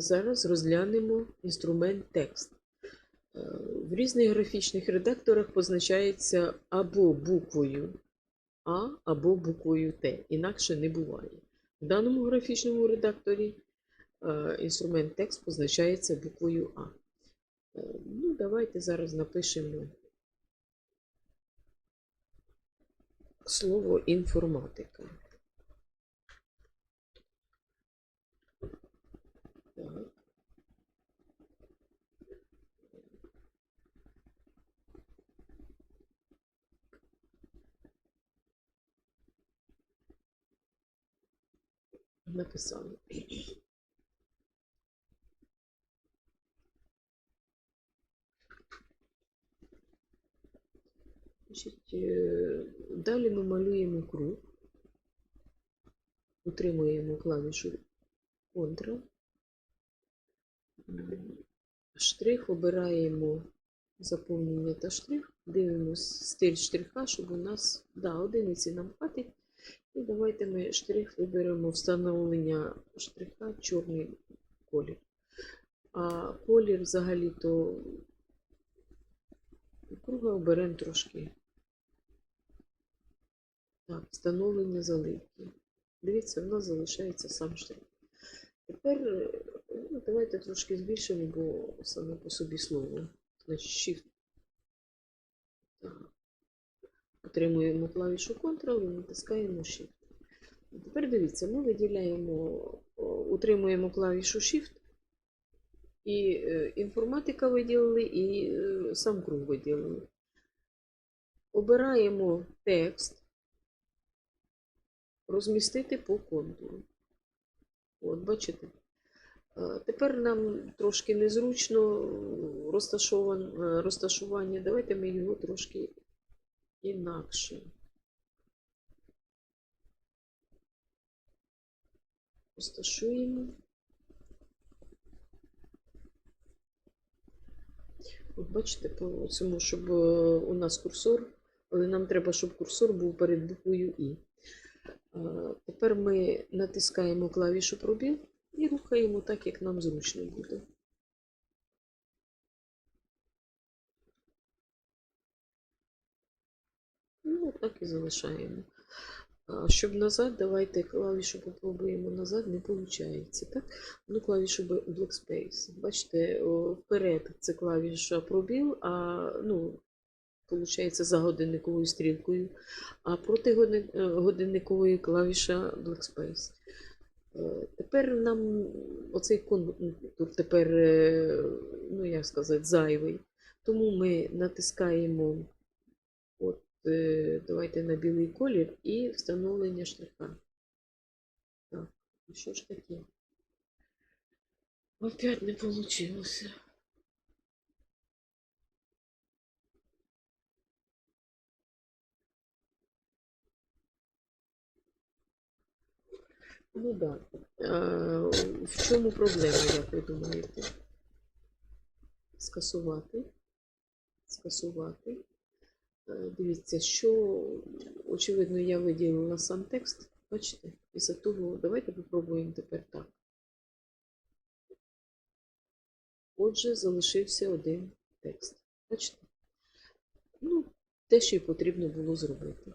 зараз розглянемо інструмент текст. Е, В різних графічних редакторах позначається або буквою А, або буквою Т. Інакше не буває. В даному графічному редакторі е, інструмент текст позначається буквою А. Е, Ну, давайте зараз напишемо слово інформатика. Так. Написали. Е, далі ми малюємо круг, утримуємо клавішу Ctrl. Штрих обираємо заповнення та штрих. Дивимось стиль штриха, щоб у нас да, одиниці нам хватить. Давайте ми штрих виберемо встановлення штриха чорний колір. А колір взагалі-то круга оберемо трошки. Так, встановлення заливки. Дивіться, в нас залишається сам штрих. Тепер ну, давайте трошки збільшимо, бо саме по собі слово. Значить, Shift. Так. Отримуємо клавішу Ctrl і натискаємо Shift. Тепер дивіться, ми виділяємо, утримуємо клавішу Shift. І е, інформатика виділили, і е, сам круг виділили. Обираємо текст, розмістити по контуру. От, бачите? Е, Тепер нам трошки незручно розташування. Давайте ми його трошки інакше. Розташуємо. От бачите, по цьому, щоб е, у нас курсор, але нам треба, щоб курсор був перед буквою І. Е, Тепер ми натискаємо клавішу пробіл і рухаємо так, як нам зручно буде. Ну, так і залишаємо. А Щоб назад, давайте клавішу попробуємо назад, не виходить. Так? Ну, клавішу Б- Blackspace. Бачите, вперед це клавіша пробіл, а ну, виходить за годинниковою стрілкою, а проти е, годинникової клавіша Blackspace. Е, Тепер нам оцей контур тепер, е, ну як сказати, зайвий. Тому ми натискаємо давайте на білий колір і встановлення штриха. Так, що ж таке? Опять не вийшло. Ну так. Да. В чому проблема, як ви думаєте? Скасувати. Скасувати. Е, Дивіться, що, очевидно, я виділила сам текст. Бачите? Після того давайте попробуємо тепер так. Отже, залишився один текст. Бачите? Ну, те, що й потрібно було зробити.